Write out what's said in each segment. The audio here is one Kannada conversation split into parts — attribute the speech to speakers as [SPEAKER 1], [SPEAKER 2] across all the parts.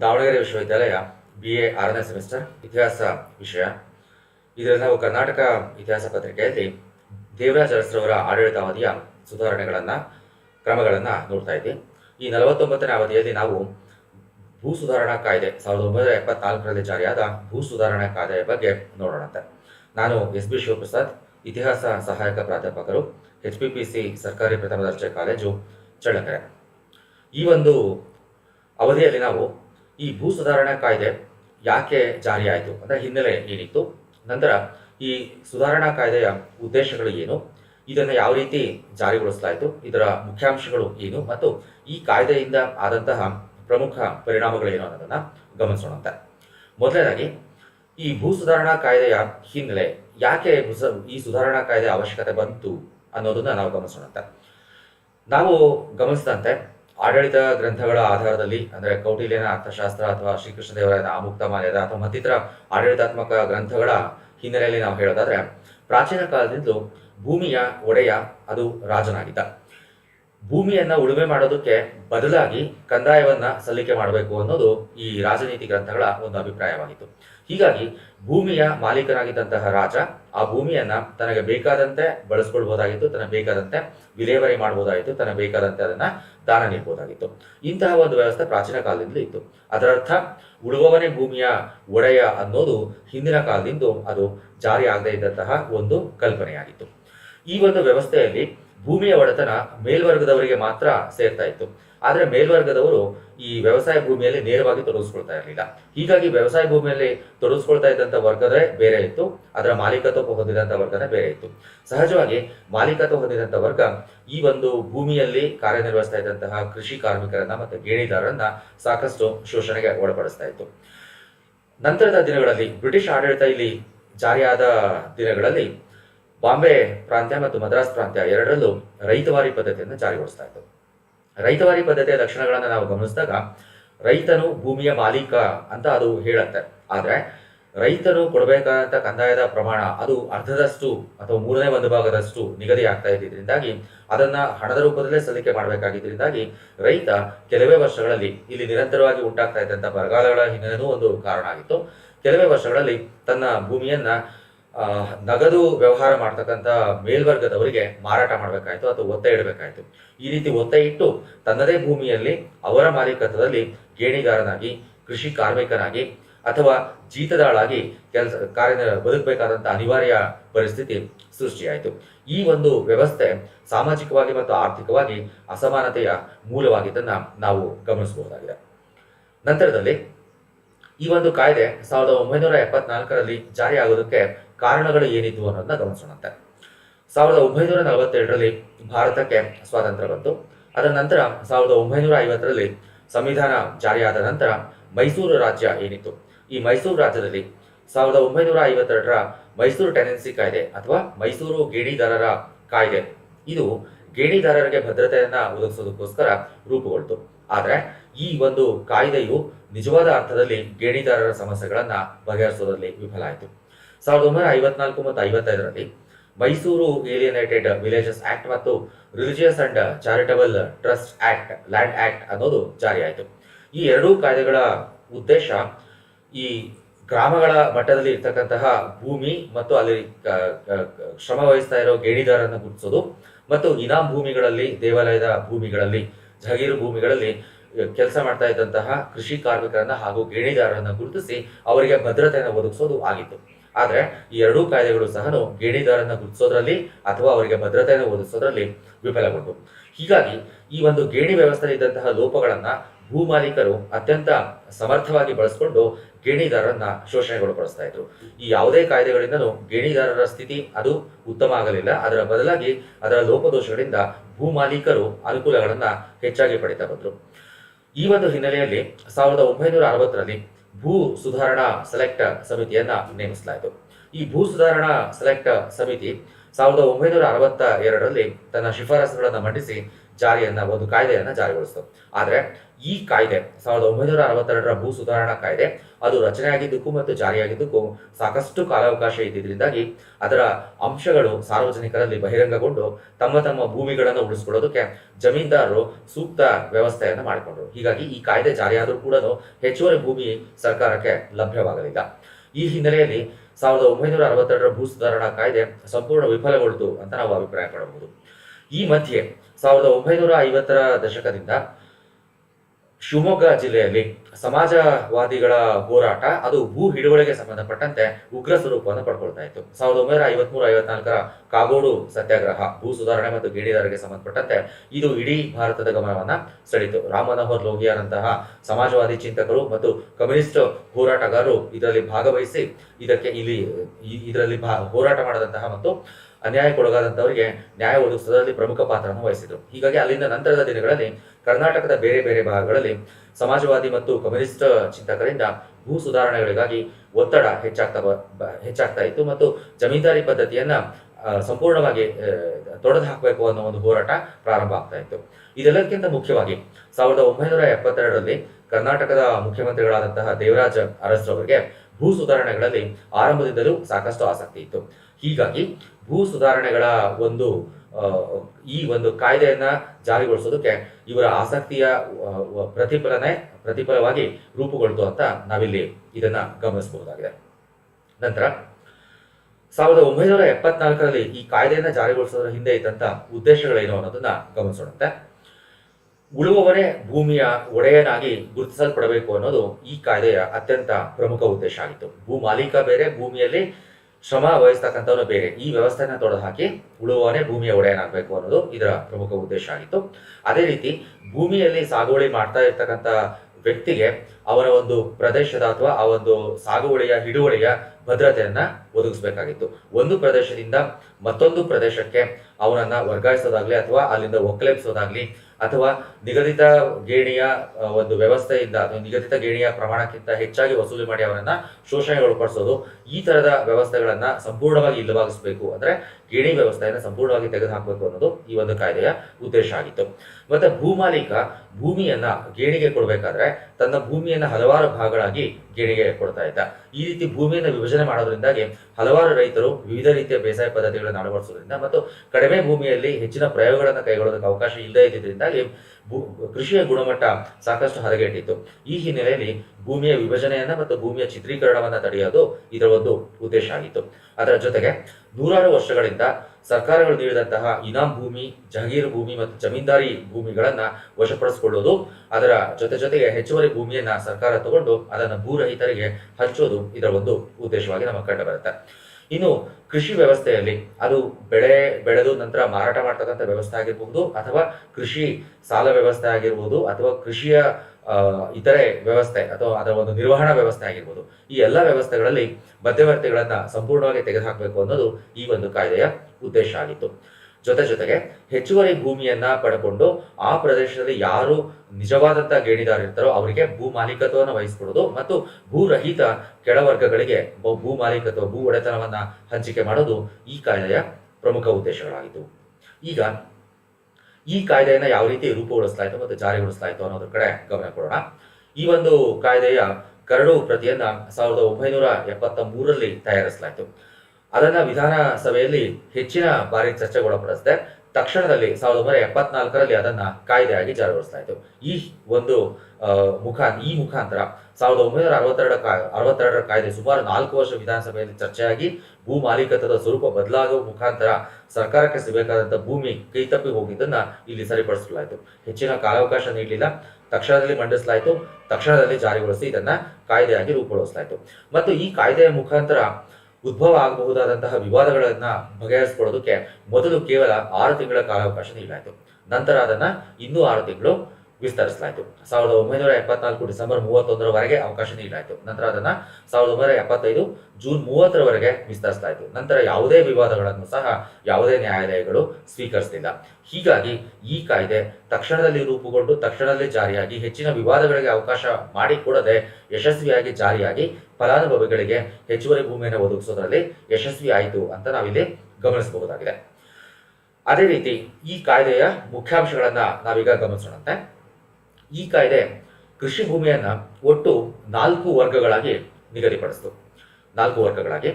[SPEAKER 1] ದಾವಣಗೆರೆ ವಿಶ್ವವಿದ್ಯಾಲಯ ಬಿ ಎ ಆರನೇ ಸೆಮಿಸ್ಟರ್ ಇತಿಹಾಸ ವಿಷಯ. ಇದರಲ್ಲಿ ನಾವು ಕರ್ನಾಟಕ ಇತಿಹಾಸ ಪತ್ರಿಕೆಯಲ್ಲಿ ದೇವರಾಜ ಅರಸರವರ ಆಡಳಿತಾವಧಿಯ ಸುಧಾರಣೆಗಳನ್ನು, ಕ್ರಮಗಳನ್ನು ನೋಡ್ತಾ ಇದ್ವಿ. ಈ ನಲವತ್ತೊಂಬತ್ತನೇ ಅವಧಿಯಲ್ಲಿ ನಾವು ಭೂ ಸುಧಾರಣಾ ಕಾಯ್ದೆ ಸಾವಿರದ ಒಂಬೈನೂರ ಎಪ್ಪತ್ನಾಲ್ಕರಲ್ಲಿ ಜಾರಿಯಾದ ಭೂ ಸುಧಾರಣಾ ಕಾಯ್ದೆಯ ಬಗ್ಗೆ ನೋಡೋಣಂತೆ. ನಾನು ಎಸ್ ಬಿ ಶಿವಪ್ರಸಾದ್, ಇತಿಹಾಸ ಸಹಾಯಕ ಪ್ರಾಧ್ಯಾಪಕರು ಎಚ್ ಪಿ ಪಿ ಸಿ ಸರ್ಕಾರಿ ಪ್ರಥಮ ದರ್ಜೆ ಕಾಲೇಜು ಚಳ್ಳಕೆರೆ. ಈ ಒಂದು ಅವಧಿಯಲ್ಲಿ ನಾವು ಈ ಭೂ ಸುಧಾರಣಾ ಕಾಯ್ದೆ ಯಾಕೆ ಜಾರಿಯಾಯಿತು ಅಂದರೆ ಹಿನ್ನೆಲೆ ಏನಿತ್ತು? ನಂತರ ಈ ಸುಧಾರಣಾ ಕಾಯ್ದೆಯ ಉದ್ದೇಶಗಳು ಏನು? ಇದನ್ನು ಯಾವ ರೀತಿ ಜಾರಿಗೊಳಿಸಲಾಯಿತು? ಇದರ ಮುಖ್ಯಾಂಶಗಳು ಏನು? ಮತ್ತು ಈ ಕಾಯ್ದೆಯಿಂದ ಆದಂತಹ ಪ್ರಮುಖ ಪರಿಣಾಮಗಳೇನು ಅನ್ನೋದನ್ನು ಗಮನಿಸೋಣಂತೆ. ಮೊದಲನೇದಾಗಿ, ಈ ಭೂ ಸುಧಾರಣಾ ಕಾಯ್ದೆಯ ಹಿನ್ನೆಲೆ ಯಾಕೆ ಈ ಸುಧಾರಣಾ ಕಾಯ್ದೆ ಅವಶ್ಯಕತೆ ಬಂತು ಅನ್ನೋದನ್ನ ನಾವು ಗಮನಿಸೋಣಂತೆ. ನಾವು ಗಮನಿಸಿದಂತೆ ಆಡಳಿತ ಗ್ರಂಥಗಳ ಆಧಾರದಲ್ಲಿ, ಅಂದರೆ ಕೌಟಿಲ್ಯನ ಅರ್ಥಶಾಸ್ತ್ರ ಅಥವಾ ಶ್ರೀಕೃಷ್ಣದೇವರಾಯನ ಆಮುಕ್ತ ಮಾಲ್ಯದ ಅಥವಾ ಮತ್ತಿತರ ಆಡಳಿತಾತ್ಮಕ ಗ್ರಂಥಗಳ ಹಿನ್ನೆಲೆಯಲ್ಲಿ ನಾವು ಹೇಳೋದಾದ್ರೆ, ಪ್ರಾಚೀನ ಕಾಲದಿಂದಲೂ ಭೂಮಿಯ ಒಡೆಯ ಅದು ರಾಜನಾಗಿದ್ದ. ಭೂಮಿಯನ್ನ ಉಳುಮೆ ಮಾಡೋದಕ್ಕೆ ಬದಲಾಗಿ ಕಂದಾಯವನ್ನ ಸಲ್ಲಿಕೆ ಮಾಡಬೇಕು ಅನ್ನೋದು ಈ ರಾಜನೀತಿ ಗ್ರಂಥಗಳ ಒಂದು ಅಭಿಪ್ರಾಯವಾಗಿತ್ತು. ಹೀಗಾಗಿ ಭೂಮಿಯ ಮಾಲೀಕರಾಗಿದ್ದಂತಹ ರಾಜ ಆ ಭೂಮಿಯನ್ನ ತನಗೆ ಬೇಕಾದಂತೆ ಬಳಸ್ಕೊಳ್ಬಹುದಾಗಿತ್ತು ತನಗೆ ಬೇಕಾದಂತೆ ವಿಲೇವಾರಿ ಮಾಡಬಹುದಾಗಿತ್ತು ತನಗೆ ಬೇಕಾದಂತೆ ಅದನ್ನ ದಾನ ನೀಡಬಹುದಾಗಿತ್ತು ಇಂತಹ ಒಂದು ವ್ಯವಸ್ಥೆ ಪ್ರಾಚೀನ ಕಾಲದಿಂದಲೂ ಇತ್ತು. ಅದರರ್ಥ ಉಳುವವನೇ ಭೂಮಿಯ ಒಡೆಯ ಅನ್ನೋದು ಹಿಂದಿನ ಕಾಲದಿಂದ ಅದು ಜಾರಿ ಆಗದೇ ಇದ್ದಂತಹ ಒಂದು ಕಲ್ಪನೆಯಾಗಿತ್ತು. ಈ ಒಂದು ವ್ಯವಸ್ಥೆಯಲ್ಲಿ ಭೂಮಿಯ ಒಡೆತನ ಮೇಲ್ವರ್ಗದವರಿಗೆ ಮಾತ್ರ ಸೇರ್ತಾ ಇತ್ತು. ಆದ್ರೆ ಮೇಲ್ವರ್ಗದವರು ಈ ವ್ಯವಸಾಯ ಭೂಮಿಯಲ್ಲಿ ನೇರವಾಗಿ ತೊಡಗಿಸ್ಕೊಳ್ತಾ ಇರಲಿಲ್ಲ. ಹೀಗಾಗಿ ವ್ಯವಸಾಯ ಭೂಮಿಯಲ್ಲಿ ತೊಡಗಿಸ್ಕೊಳ್ತಾ ಇದ್ದಂತ ವರ್ಗವೇ ಬೇರೆ ಇತ್ತು. ಅದರ ಮಾಲೀಕತ್ವ ಹೊಂದಿದಂತ ವರ್ಗನೇ ಬೇರೆ ಇತ್ತು. ಸಹಜವಾಗಿ ಮಾಲೀಕತ್ವ ಹೊಂದಿದಂತ ವರ್ಗ ಈ ಒಂದು ಭೂಮಿಯಲ್ಲಿ ಕಾರ್ಯನಿರ್ವಹಿಸ್ತಾ ಇದ್ದಂತಹ ಕೃಷಿ ಕಾರ್ಮಿಕರನ್ನ ಮತ್ತು ಗೇಣಿದಾರರನ್ನ ಸಾಕಷ್ಟು ಶೋಷಣೆಗೆ ಒಳಪಡಿಸ್ತಾ ಇತ್ತು. ನಂತರದ ದಿನಗಳಲ್ಲಿ ಬ್ರಿಟಿಷ್ ಆಡಳಿತ ಇಲ್ಲಿ ಜಾರಿಯಾದ ದಿನಗಳಲ್ಲಿ ಬಾಂಬೆ ಪ್ರಾಂತ್ಯ ಮತ್ತು ಮದ್ರಾಸ್ ಪ್ರಾಂತ್ಯ ಎರಡರಲ್ಲೂ ರೈತವಾರಿ ಪದ್ಧತಿಯನ್ನು ಜಾರಿಗೊಳಿಸ್ತಾ ಇತ್ತು. ರೈತವಾರಿ ಪದ್ಧತಿಯ ಲಕ್ಷಣಗಳನ್ನು ನಾವು ಗಮನಿಸಿದಾಗ ರೈತನು ಭೂಮಿಯ ಮಾಲೀಕ ಅಂತ ಅದು ಹೇಳುತ್ತೆ. ಆದರೆ ರೈತನು ಕೊಡಬೇಕಾದಂಥ ಕಂದಾಯದ ಪ್ರಮಾಣ ಅದು ಅರ್ಧದಷ್ಟು ಅಥವಾ ಮೂರನೇ ಒಂದು ಭಾಗದಷ್ಟು ನಿಗದಿ ಆಗ್ತಾ ಇದ್ದಿದ್ದರಿಂದಾಗಿ ಅದನ್ನ ಹಣದ ರೂಪದಲ್ಲೇ ಸಲ್ಲಿಕೆ ಮಾಡಬೇಕಾಗಿದ್ದರಿಂದಾಗಿ ರೈತ ಕೆಲವೇ ವರ್ಷಗಳಲ್ಲಿ ಇಲ್ಲಿ ನಿರಂತರವಾಗಿ ಉಂಟಾಗ್ತಾ ಇದ್ದಂತ ಬರಗಾಲಗಳ ಹಿನ್ನೆಲೆಯೂ ಒಂದು ಕಾರಣ ಆಗಿತ್ತು. ಕೆಲವೇ ವರ್ಷಗಳಲ್ಲಿ ತನ್ನ ಭೂಮಿಯನ್ನ ನಗದು ವ್ಯವಹಾರ ಮಾಡ್ತಕ್ಕಂಥ ಮೇಲ್ವರ್ಗದವರಿಗೆ ಮಾರಾಟ ಮಾಡಬೇಕಾಯ್ತು ಅಥವಾ ಒತ್ತ ಇಡಬೇಕಾಯ್ತು. ಈ ರೀತಿ ಒತ್ತ ಇಟ್ಟು ತನ್ನದೇ ಭೂಮಿಯಲ್ಲಿ ಅವರ ಮಾಲೀಕತ್ವದಲ್ಲಿ ಗೇಣಿಗಾರನಾಗಿ, ಕೃಷಿ ಕಾರ್ಮಿಕನಾಗಿ ಅಥವಾ ಜೀತದಾಳಾಗಿ ಕೆಲಸ ಕಾರ್ಯ ಬದುಕಬೇಕಾದಂಥ ಅನಿವಾರ್ಯ ಪರಿಸ್ಥಿತಿ ಸೃಷ್ಟಿಯಾಯಿತು. ಈ ಒಂದು ವ್ಯವಸ್ಥೆ ಸಾಮಾಜಿಕವಾಗಿ ಮತ್ತು ಆರ್ಥಿಕವಾಗಿ ಅಸಮಾನತೆಯ ಮೂಲವಾಗಿದ್ದನ್ನ ನಾವು ಗಮನಿಸಬಹುದಾಗಿದೆ. ನಂತರದಲ್ಲಿ ಈ ಒಂದು ಕಾಯ್ದೆ ಸಾವಿರದ ಒಂಬೈನೂರ ಎಪ್ಪತ್ನಾಲ್ಕರಲ್ಲಿ ಜಾರಿಯಾಗೋದಕ್ಕೆ ಕಾರಣಗಳು ಏನಿದ್ವು ಅನ್ನೋದನ್ನ ಗಮನಿಸೋಣಂತೆ. ಸಾವಿರದ ಒಂಬೈನೂರ ನಲವತ್ತೆರಡರಲ್ಲಿ ಭಾರತಕ್ಕೆ ಸ್ವಾತಂತ್ರ್ಯ ಬಂತು. ಅದರ ನಂತರ ಸಾವಿರದ ಒಂಬೈನೂರ ಐವತ್ತರಲ್ಲಿ ಸಂವಿಧಾನ ಜಾರಿಯಾದ ನಂತರ ಮೈಸೂರು ರಾಜ್ಯ ಏನಿತ್ತು? ಈ ಮೈಸೂರು ರಾಜ್ಯದಲ್ಲಿ ಸಾವಿರದ ಒಂಬೈನೂರ ಐವತ್ತೆರಡರ ಮೈಸೂರು ಟೆನೆನ್ಸಿ ಕಾಯ್ದೆ ಅಥವಾ ಮೈಸೂರು ಗೇಣಿದಾರರ ಕಾಯ್ದೆ. ಇದು ಗೇಣಿದಾರರಿಗೆ ಭದ್ರತೆಯನ್ನ ಒದಗಿಸೋದಕ್ಕೋಸ್ಕರ ರೂಪುಗೊಳ್ತು. ಆದರೆ ಈ ಒಂದು ಕಾಯ್ದೆಯು ನಿಜವಾದ ಅರ್ಥದಲ್ಲಿ ಗೇಣಿದಾರರ ಸಮಸ್ಯೆಗಳನ್ನ ಬಗೆಹರಿಸೋದರಲ್ಲಿ ವಿಫಲ ಆಯಿತು. ಸಾವಿರದ ಒಂಬೈನೂರ ಐವತ್ನಾಲ್ಕು ಮತ್ತು ಐವತ್ತೈದರಲ್ಲಿ ಮೈಸೂರು ಏಲಿಯನೇಟೆಡ್ ವಿಲೇಜಸ್ ಆಕ್ಟ್ ಮತ್ತು religious and charitable trust act land act ಅನ್ನೋದು ಜಾರಿಯಾಯಿತು. ಈ ಎರಡೂ ಕಾಯ್ದೆಗಳ ಉದ್ದೇಶ ಈ ಗ್ರಾಮಗಳ ಮಟ್ಟದಲ್ಲಿ ಇರ್ತಕ್ಕಂತಹ ಭೂಮಿ ಮತ್ತು ಅಲ್ಲಿ ಶ್ರಮ ವಹಿಸ್ತಾ ಇರೋ ಗೇಣಿದಾರರನ್ನು ಗುರುತಿಸೋದು ಮತ್ತು ಇನಾಮ್ ಭೂಮಿಗಳಲ್ಲಿ, ದೇವಾಲಯದ ಭೂಮಿಗಳಲ್ಲಿ ಜಗೀರು ಭೂಮಿಗಳಲ್ಲಿ ಕೆಲಸ ಮಾಡ್ತಾ ಇದ್ದಂತಹ ಕೃಷಿ ಕಾರ್ಮಿಕರನ್ನ ಹಾಗೂ ಗೇಣಿದಾರರನ್ನ ಗುರುತಿಸಿ ಅವರಿಗೆ ಭದ್ರತೆಯನ್ನು ಒದಗಿಸೋದು ಆಗಿತ್ತು. ಆದ್ರೆ ಈ ಎರಡೂ ಕಾಯ್ದೆಗಳು ಸಹ ಗೇಣಿದಾರನ್ನ ಗುರುತಿಸೋದ್ರಲ್ಲಿ ಅಥವಾ ಅವರಿಗೆ ಭದ್ರತೆಯನ್ನು ಒದಗಿಸೋದ್ರಲ್ಲಿ ವಿಫಲಗೊಂಡು. ಹೀಗಾಗಿ ಈ ಒಂದು ಗೇಣಿ ವ್ಯವಸ್ಥೆ ಇದ್ದಂತಹ ಲೋಪಗಳನ್ನ ಭೂ ಮಾಲೀಕರು ಅತ್ಯಂತ ಸಮರ್ಥವಾಗಿ ಬಳಸಿಕೊಂಡು ಗೇಣಿದಾರರನ್ನ ಶೋಷಣೆಗೊಳಪಡಿಸ್ತಾ ಇದ್ರು. ಈ ಯಾವುದೇ ಕಾಯ್ದೆಗಳಿಂದಲೂ ಗೇಣಿದಾರರ ಸ್ಥಿತಿ ಅದು ಉತ್ತಮ ಆಗಲಿಲ್ಲ. ಅದರ ಬದಲಾಗಿ ಅದರ ಲೋಪದೋಷಗಳಿಂದ ಭೂ ಮಾಲೀಕರು ಅನುಕೂಲಗಳನ್ನ ಹೆಚ್ಚಾಗಿ ಪಡಿತಾ ಬಂದರು. ಈ ಒಂದು ಹಿನ್ನೆಲೆಯಲ್ಲಿ ಸಾವಿರದ ಒಂಬೈನೂರ ಅರವತ್ತರಲ್ಲಿ ಭೂ ಸುಧಾರಣಾ ಸೆಲೆಕ್ಟ್ ಸಮಿತಿಯನ್ನ ನೇಮಿಸಲಾಯಿತು. ಈ ಭೂ ಸುಧಾರಣಾ ಸೆಲೆಕ್ಟ್ ಸಮಿತಿ ಸಾವಿರದ ಒಂಬೈನೂರ ಅರವತ್ತ ಎರಡರಲ್ಲಿ ತನ್ನ ಶಿಫಾರಸುಗಳನ್ನು ಮಂಡಿಸಿ ಜಾರಿಯನ್ನ ಒಂದು ಕಾಯ್ದೆಯನ್ನ ಜಾರಿಗೊಳಿಸಿತು. ಆದ್ರೆ ಈ ಕಾಯ್ದೆ ಸಾವಿರದ ಒಂಬೈನೂರ ಅರವತ್ತೆರಡರ ಭೂ ಸುಧಾರಣಾ ಕಾಯ್ದೆ, ಅದು ರಚನೆಯಾಗಿದ್ದಕ್ಕೂ ಮತ್ತು ಜಾರಿಯಾಗಿದ್ದಕ್ಕೂ ಸಾಕಷ್ಟು ಕಾಲಾವಕಾಶ ಇದ್ದಿದ್ದರಿಂದಾಗಿ ಅದರ ಅಂಶಗಳು ಸಾರ್ವಜನಿಕರಲ್ಲಿ ಬಹಿರಂಗಗೊಂಡು ತಮ್ಮ ತಮ್ಮ ಭೂಮಿಗಳನ್ನು ಉಳಿಸ್ಕೊಳ್ಳೋದಕ್ಕೆ ಜಮೀನ್ದಾರರು ಸೂಕ್ತ ವ್ಯವಸ್ಥೆಯನ್ನು ಮಾಡಿಕೊಂಡರು. ಹೀಗಾಗಿ ಈ ಕಾಯ್ದೆ ಜಾರಿಯಾದರೂ ಕೂಡ ಹೆಚ್ಚುವರಿ ಭೂಮಿ ಸರ್ಕಾರಕ್ಕೆ ಲಭ್ಯವಾಗಲಿಲ್ಲ. ಈ ಹಿನ್ನೆಲೆಯಲ್ಲಿ ಸಾವಿರದ ಒಂಬೈನೂರ ಅರವತ್ತೆರಡರ ಭೂ ಸುಧಾರಣಾ ಕಾಯ್ದೆ ಸಂಪೂರ್ಣ ವಿಫಲಗೊಳ್ತು ಅಂತ ನಾವು ಅಭಿಪ್ರಾಯ ಪಡಬಹುದು. ಈ ಮಧ್ಯೆ ಸಾವಿರದ ಒಂಬೈನೂರ ಐವತ್ತರ ದಶಕದಿಂದ ಶಿವಮೊಗ್ಗ ಜಿಲ್ಲೆಯಲ್ಲಿ ಸಮಾಜವಾದಿಗಳ ಹೋರಾಟ, ಅದು ಭೂ ಹಿಡುವಳಿಗೆ ಸಂಬಂಧಪಟ್ಟಂತೆ ಉಗ್ರ ಸ್ವರೂಪವನ್ನು ಪಡ್ಕೊಳ್ತಾ ಇತ್ತು. ಸಾವಿರದ ಒಂಬೈನೂರ ಐವತ್ಮೂರು, ಐವತ್ನಾಲ್ಕರ ಕಾಗೋಡು ಸತ್ಯಾಗ್ರಹ, ಭೂ ಸುಧಾರಣೆ ಮತ್ತು ಗೇಣಿದಾರರಿಗೆ ಸಂಬಂಧಪಟ್ಟಂತೆ ಇದು ಇಡೀ ಭಾರತದ ಗಮನವನ್ನ ಸೆಳೆಯಿತು. ರಾಮ್ ಮನೋಹರ್ ಲೋಹಿಯಾರಂತಹ ಸಮಾಜವಾದಿ ಚಿಂತಕರು ಮತ್ತು ಕಮ್ಯುನಿಸ್ಟ್ ಹೋರಾಟಗಾರರು ಇದರಲ್ಲಿ ಭಾಗವಹಿಸಿ ಇದಕ್ಕೆ ಇಲ್ಲಿ ಇದರಲ್ಲಿ ಹೋರಾಟ ಮಾಡದಂತಹ ಮತ್ತು ಅನ್ಯಾಯಕ್ಕೊಳಗಾದಂಥವರಿಗೆ ನ್ಯಾಯ ಒದಗಿಸುವುದರಲ್ಲಿ ಪ್ರಮುಖ ಪಾತ್ರವನ್ನು ವಹಿಸಿದರು ಹೀಗಾಗಿ ಅಲ್ಲಿಂದ ನಂತರದ ದಿನಗಳಲ್ಲಿ ಕರ್ನಾಟಕದ ಬೇರೆ ಬೇರೆ ಭಾಗಗಳಲ್ಲಿ ಸಮಾಜವಾದಿ ಮತ್ತು ಕಮ್ಯುನಿಸ್ಟ್ ಚಿಂತಕರಿಂದ ಭೂ ಸುಧಾರಣೆಗಳಿಗಾಗಿ ಒತ್ತಡ ಹೆಚ್ಚಾಗ್ತಾ ಹೆಚ್ಚಾಗ್ತಾ ಇತ್ತು ಮತ್ತು ಜಮೀನ್ದಾರಿ ಪದ್ಧತಿಯನ್ನ ಸಂಪೂರ್ಣವಾಗಿ ತೊಡೆದು ಹಾಕಬೇಕು ಅನ್ನೋ ಒಂದು ಹೋರಾಟ ಪ್ರಾರಂಭ ಆಗ್ತಾ ಇತ್ತು. ಇದೆಲ್ಲದಕ್ಕಿಂತ ಮುಖ್ಯವಾಗಿ ಸಾವಿರದ ಒಂಬೈನೂರ ಎಪ್ಪತ್ತೆರಡರಲ್ಲಿ ಕರ್ನಾಟಕದ ಮುಖ್ಯಮಂತ್ರಿಗಳಾದಂತಹ ದೇವರಾಜ ಅರಸ್ರವರಿಗೆ ಭೂ ಸುಧಾರಣೆಗಳಲ್ಲಿ ಆರಂಭದಿಂದಲೂ ಸಾಕಷ್ಟು ಆಸಕ್ತಿ ಇತ್ತು. ಹೀಗಾಗಿ ಭೂ ಸುಧಾರಣೆಗಳ ಒಂದು ಈ ಒಂದು ಕಾಯ್ದೆಯನ್ನ ಜಾರಿಗೊಳಿಸೋದಕ್ಕೆ ಇವರ ಆಸಕ್ತಿಯ ಪ್ರತಿಫಲನೆ, ಪ್ರತಿಫಲವಾಗಿ ರೂಪುಗೊಳ್ತು ಅಂತ ನಾವಿಲ್ಲಿ ಇದನ್ನ ಗಮನಿಸಬಹುದಾಗಿದೆ. ನಂತರ, ಸಾವಿರದ ಒಂಬೈನೂರ ಎಪ್ಪತ್ನಾಲ್ಕರಲ್ಲಿ ಈ ಕಾಯ್ದೆಯನ್ನ ಜಾರಿಗೊಳಿಸೋದ್ರ ಹಿಂದೆ ಇದ್ದಂತ ಉದ್ದೇಶಗಳೇನು ಅನ್ನೋದನ್ನ ಗಮನಿಸೋಣಂತೆ. ಉಳುವವರೇ ಭೂಮಿಯ ಒಡೆಯನಾಗಿ ಗುರುತಿಸಲ್ಪಡಬೇಕು ಅನ್ನೋದು ಈ ಕಾಯ್ದೆಯ ಅತ್ಯಂತ ಪ್ರಮುಖ ಉದ್ದೇಶ ಆಗಿತ್ತು. ಭೂ ಮಾಲೀಕ ಬೇರೆ, ಭೂಮಿಯಲ್ಲಿ ಶ್ರಮ ವಹಿಸ್ತಕ್ಕಂಥವ್ರು ಬೇರೆ. ಈ ವ್ಯವಸ್ಥೆನ ತೊಡೆದು ಹಾಕಿ ಉಳುವವನೇ ಭೂಮಿಯ ಒಡೆಯನಾಗಬೇಕು ಅನ್ನೋದು ಇದರ ಪ್ರಮುಖ ಉದ್ದೇಶ ಆಗಿತ್ತು. ಅದೇ ರೀತಿ ಭೂಮಿಯಲ್ಲಿ ಸಾಗುವಳಿ ಮಾಡ್ತಾ ಇರ್ತಕ್ಕಂಥ ವ್ಯಕ್ತಿಗೆ ಅವರ ಒಂದು ಪ್ರದೇಶದ ಅಥವಾ ಆ ಒಂದು ಸಾಗುವಳಿಯ ಹಿಡುವಳಿಯ ಭದ್ರತೆಯನ್ನ ಒದಗಿಸಬೇಕಾಗಿತ್ತು. ಒಂದು ಪ್ರದೇಶದಿಂದ ಮತ್ತೊಂದು ಪ್ರದೇಶಕ್ಕೆ ಅವನನ್ನ ವರ್ಗಾಯಿಸೋದಾಗ್ಲಿ ಅಥವಾ ಅಲ್ಲಿಂದ ಒಕ್ಕಲೆಬ್ಸೋದಾಗ್ಲಿ ಅಥವಾ ನಿಗದಿತ ಗೇಣಿಯ ಒಂದು ವ್ಯವಸ್ಥೆಯಿಂದ ಅಥವಾ ನಿಗದಿತ ಗೇಣಿಯ ಪ್ರಮಾಣಕ್ಕಿಂತ ಹೆಚ್ಚಾಗಿ ವಸೂಲಿ ಮಾಡಿ ಅವರನ್ನ ಶೋಷಣೆಗೊಳಪಡಿಸೋದು ಈ ತರದ ವ್ಯವಸ್ಥೆಗಳನ್ನ ಸಂಪೂರ್ಣವಾಗಿ ಇಲ್ಲವಾಗಿಸಬೇಕು. ಅಂದ್ರೆ ಗೇಣಿ ವ್ಯವಸ್ಥೆಯನ್ನು ಸಂಪೂರ್ಣವಾಗಿ ತೆಗೆದುಹಾಕಬೇಕು ಅನ್ನೋದು ಈ ಒಂದು ಕಾಯ್ದೆಯ ಉದ್ದೇಶ ಆಗಿತ್ತು. ಮತ್ತೆ ಭೂಮಾಲೀಕ ಭೂಮಿಯನ್ನ ಗೇಣಿಗೆ ಕೊಡಬೇಕಾದ್ರೆ ತನ್ನ ಭೂಮಿಯನ್ನ ಹಲವಾರು ಭಾಗಗಳಾಗಿ ಗೇಣಿಗೆ ಕೊಡ್ತಾ ಇದ್ದ. ಈ ರೀತಿ ಭೂಮಿಯನ್ನು ವಿಭಜನೆ ಮಾಡೋದ್ರಿಂದಾಗಿ ಹಲವಾರು ರೈತರು ವಿವಿಧ ರೀತಿಯ ಬೇಸಾಯ ಪದ್ಧತಿಗಳನ್ನು ಅಳವಡಿಸೋದ್ರಿಂದ ಮತ್ತು ಕಡಿಮೆ ಭೂಮಿಯಲ್ಲಿ ಹೆಚ್ಚಿನ ಪ್ರಯೋಗಗಳನ್ನು ಕೈಗೊಳ್ಳೋದಕ್ಕೆ ಅವಕಾಶ ಇಲ್ಲದೇ ಇದ್ದಿದ್ದರಿಂದಾಗಿ ಕೃಷಿಯ ಗುಣಮಟ್ಟ ಸಾಕಷ್ಟು ಹದಗೆಟ್ಟಿತ್ತು. ಈ ಹಿನ್ನೆಲೆಯಲ್ಲಿ ಭೂಮಿಯ ವಿಭಜನೆಯನ್ನ ಮತ್ತು ಭೂಮಿಯ ಚಿತ್ರೀಕರಣವನ್ನ ತಡೆಯೋದು ಇದರ ಒಂದು ಉದ್ದೇಶ ಆಗಿತ್ತು. ಅದರ ಜೊತೆಗೆ ನೂರಾರು ವರ್ಷಗಳಿಂದ ಸರ್ಕಾರಗಳು ನೀಡಿದಂತಹ ಇನಾಮ್ ಭೂಮಿ ಜಹಗೀರ್ ಭೂಮಿ ಮತ್ತು ಜಮೀನ್ದಾರಿ ಭೂಮಿಗಳನ್ನ ವಶಪಡಿಸಿಕೊಳ್ಳೋದು, ಅದರ ಜೊತೆ ಜೊತೆಗೆ ಹೆಚ್ಚುವರಿ ಭೂಮಿಯನ್ನ ಸರ್ಕಾರ ತಗೊಂಡು ಅದನ್ನು ಭೂರಹಿತರಿಗೆ ಹಚ್ಚೋದು ಇದರ ಒಂದು ಉದ್ದೇಶವಾಗಿ ನಮಗೆ ಕಂಡು ಬರುತ್ತೆ. ಇನ್ನು ಕೃಷಿ ವ್ಯವಸ್ಥೆಯಲ್ಲಿ ಅದು ಬೆಳೆ ಬೆಳೆದು ನಂತರ ಮಾರಾಟ ಮಾಡ್ತಕ್ಕಂಥ ವ್ಯವಸ್ಥೆ ಆಗಿರಬಹುದು ಅಥವಾ ಕೃಷಿ ಸಾಲ ವ್ಯವಸ್ಥೆ ಆಗಿರ್ಬೋದು ಅಥವಾ ಕೃಷಿಯ ಇತರೆ ವ್ಯವಸ್ಥೆ ಅಥವಾ ಅದರ ಒಂದು ನಿರ್ವಹಣಾ ವ್ಯವಸ್ಥೆ ಆಗಿರ್ಬೋದು. ಈ ಎಲ್ಲ ವ್ಯವಸ್ಥೆಗಳಲ್ಲಿ ಮಧ್ಯವರ್ತಿಗಳನ್ನ ಸಂಪೂರ್ಣವಾಗಿ ತೆಗೆದುಹಾಕಬೇಕು ಅನ್ನೋದು ಈ ಒಂದು ಕಾಯ್ದೆಯ ಉದ್ದೇಶ ಆಗಿತ್ತು. ಜೊತೆ ಜೊತೆಗೆ ಹೆಚ್ಚುವರಿ ಭೂಮಿಯನ್ನ ಪಡ್ಕೊಂಡು ಆ ಪ್ರದೇಶದಲ್ಲಿ ಯಾರು ನಿಜವಾದಂತಹ ಗೇಣಿದಾರ ಇರ್ತಾರೋ ಅವರಿಗೆ ಭೂ ಮಾಲೀಕತ್ವವನ್ನು ವಹಿಸ್ಕೊಡೋದು ಮತ್ತು ಭೂರಹಿತ ಕೆಳವರ್ಗಗಳಿಗೆ ಭೂ ಮಾಲೀಕತ್ವ, ಭೂ ಒಡೆತನವನ್ನ ಹಂಚಿಕೆ ಮಾಡೋದು ಈ ಕಾಯ್ದೆಯ ಪ್ರಮುಖ ಉದ್ದೇಶಗಳಾಗಿದ್ದವು ಈಗ ಈ ಕಾಯ್ದೆಯನ್ನ ಯಾವ ರೀತಿ ರೂಪುಗೊಳಿಸಲಾಯಿತು ಮತ್ತು ಜಾರಿಗೊಳಿಸಲಾಯಿತು ಅನ್ನೋದ್ರ ಕಡೆ ಗಮನ ಕೊಡೋಣ. ಈ ಒಂದು ಕಾಯ್ದೆಯ ಕರಡು ಪ್ರತಿಯನ್ನ ಸಾವಿರದ ಒಂಬೈನೂರ ಎಪ್ಪತ್ತ ಮೂರರಲ್ಲಿ ತಯಾರಿಸಲಾಯಿತು. ಅದನ್ನ ವಿಧಾನಸಭೆಯಲ್ಲಿ ಹೆಚ್ಚಿನ ಬಾರಿ ಚರ್ಚೆಗೊಳಪಡಿಸಿದೆ, ತಕ್ಷಣದಲ್ಲಿ ಸಾವಿರದ ಒಂಬೈನೂರ ಎಪ್ಪತ್ನಾಲ್ಕರಲ್ಲಿ ಅದನ್ನ ಕಾಯ್ದೆಯಾಗಿ ಜಾರಿಗೊಳಿಸಲಾಯಿತು ಈ ಒಂದು ಮುಖ, ಈ ಮುಖಾಂತರ ಸಾವಿರದ ಒಂಬೈನೂರ ಅರವತ್ತೆರಡ ಅರವತ್ತೆರಡರ ಕಾಯ್ದೆ ಸುಮಾರು ನಾಲ್ಕು ವರ್ಷ ವಿಧಾನಸಭೆಯಲ್ಲಿ ಚರ್ಚೆಯಾಗಿ ಭೂ ಮಾಲೀಕತ್ವದ ಸ್ವರೂಪ ಬದಲಾಗುವ ಮುಖಾಂತರ ಸರ್ಕಾರಕ್ಕೆ ಸಿಗಬೇಕಾದಂತಹ ಭೂಮಿ ಕೈತಪ್ಪಿ ಹೋಗಿದ್ದನ್ನ ಇಲ್ಲಿ ಸರಿಪಡಿಸಲಾಯಿತು. ಹೆಚ್ಚಿನ ಕಾಲಾವಕಾಶ ನೀಡಲಿಲ್ಲ. ತಕ್ಷಣದಲ್ಲಿ ಮಂಡಿಸಲಾಯಿತು. ತಕ್ಷಣದಲ್ಲಿ ಜಾರಿಗೊಳಿಸಿ ಇದನ್ನ ಕಾಯ್ದೆಯಾಗಿ ರೂಪುಗೊಳಿಸಲಾಯಿತು. ಮತ್ತು ಈ ಕಾಯ್ದೆಯ ಮುಖಾಂತರ ಉದ್ಭವ ಆಗಬಹುದಾದಂತಹ ವಿವಾದಗಳನ್ನ ಬಗೆಹರಿಸಿಕೊಳ್ಳೋದಕ್ಕೆ ಮೊದಲು ಕೇವಲ ಆರು ತಿಂಗಳ ಕಾಲಾವಕಾಶ ನೀಡಲಾಯಿತು. ನಂತರ ಅದನ್ನ ಇನ್ನೂ ಆರು ತಿಂಗಳು ವಿಸ್ತರಿಸಲಾಯಿತು. ಸಾವಿರದ ಒಂಬೈನೂರ ಎಪ್ಪತ್ನಾಲ್ಕು ಡಿಸೆಂಬರ್ ಮೂವತ್ತೊಂದರವರೆಗೆ ಅವಕಾಶ ನೀಡಲಾಯಿತು. ನಂತರ ಅದನ್ನ ಸಾವಿರದ ಒಂಬೈನೂರ ಎಪ್ಪತ್ತೈದು ಜೂನ್ ಮೂವತ್ತರವರೆಗೆ ವಿಸ್ತರಿಸಲಾಯಿತು. ನಂತರ ಯಾವುದೇ ವಿವಾದಗಳನ್ನು ಸಹ ಯಾವುದೇ ನ್ಯಾಯಾಲಯಗಳು ಸ್ವೀಕರಿಸಲಿಲ್ಲ. ಹೀಗಾಗಿ ಈ ಕಾಯ್ದೆ ತಕ್ಷಣದಲ್ಲಿ ರೂಪುಗೊಂಡು ತಕ್ಷಣದಲ್ಲಿ ಜಾರಿಯಾಗಿ ಹೆಚ್ಚಿನ ವಿವಾದಗಳಿಗೆ ಅವಕಾಶ ಮಾಡಿಕೊಡದೆ ಯಶಸ್ವಿಯಾಗಿ ಜಾರಿಯಾಗಿ ಫಲಾನುಭವಿಗಳಿಗೆ ಹೆಚ್ಚುವರಿ ಭೂಮಿಯನ್ನು ಒದಗಿಸೋದ್ರಲ್ಲಿ ಯಶಸ್ವಿ ಆಯಿತು ಅಂತ ನಾವಿಲ್ಲಿ ಗಮನಿಸಬಹುದಾಗಿದೆ. ಅದೇ ರೀತಿ ಈ ಕಾಯ್ದೆಯ ಮುಖ್ಯಾಂಶಗಳನ್ನ ನಾವೀಗ ಗಮನಿಸೋಣಂತೆ. ಈ ಕಾಯ್ದೆ ಕೃಷಿ ಭೂಮಿಯನ್ನು ಒಟ್ಟು ನಾಲ್ಕು ವರ್ಗಗಳಾಗಿ ನಿಗದಿಪಡಿಸ್ತು. ನಾಲ್ಕು ವರ್ಗಗಳಾಗಿ.